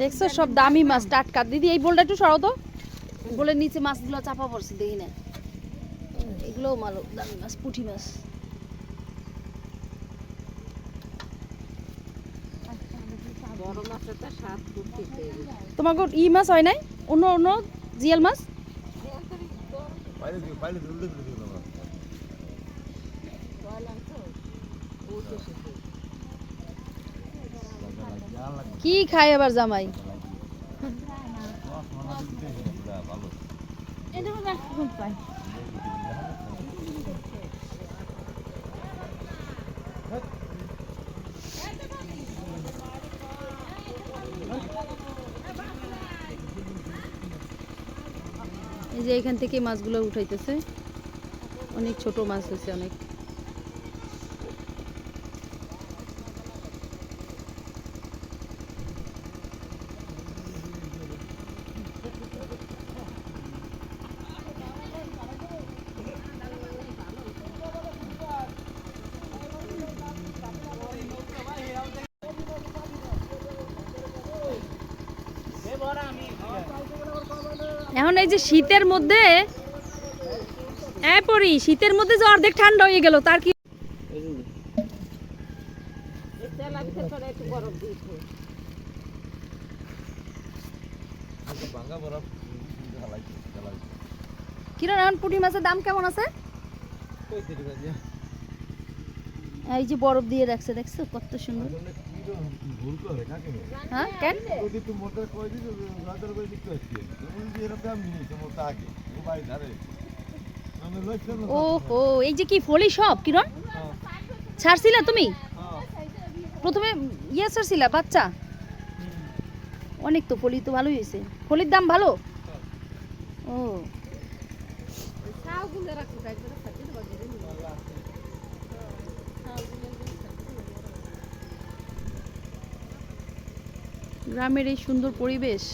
দেখছ সব দামি মাছ টাটকা। দিদি এই বোলটা একটু সরাও তো। বোলের নিচে মাছগুলো চাপা পড়ছে দেখি না। এগুলো মালো দামি মাছ পুঁটি মাছ। তোমাকে ই মাছ হয় নাই? অন্য অন্য জিয়াল মাছ? বাইরে কি খায় আবার জামাই? এই যে এখান থেকে মাছগুলো উঠাইতেছে। অনেক ছোট মাছ হয়েছে অনেক। এখন এই যে শীতের মধ্যে হ্যাঁ পরি, শীতের মধ্যে যে অর্ধেক ঠান্ডা হয়ে গেল, তার কি কিরণ, এখন পুঁটি মাছের দাম কেমন আছে? এই যে বরফ দিয়ে রাখছে, দেখছ? কত সুন্দর। হ্যাঁ কেন? এই যে কি ফলি কিরণ? ছাড়ছিলা তুমি? প্রথমে ইয়ে ছাড়ছিলা, বাচ্চা? অনেক তো ফলি তো ভালোই হয়েছে। ফলির দাম ভালো? ও। গ্রামের এই সুন্দর পরিবেশ।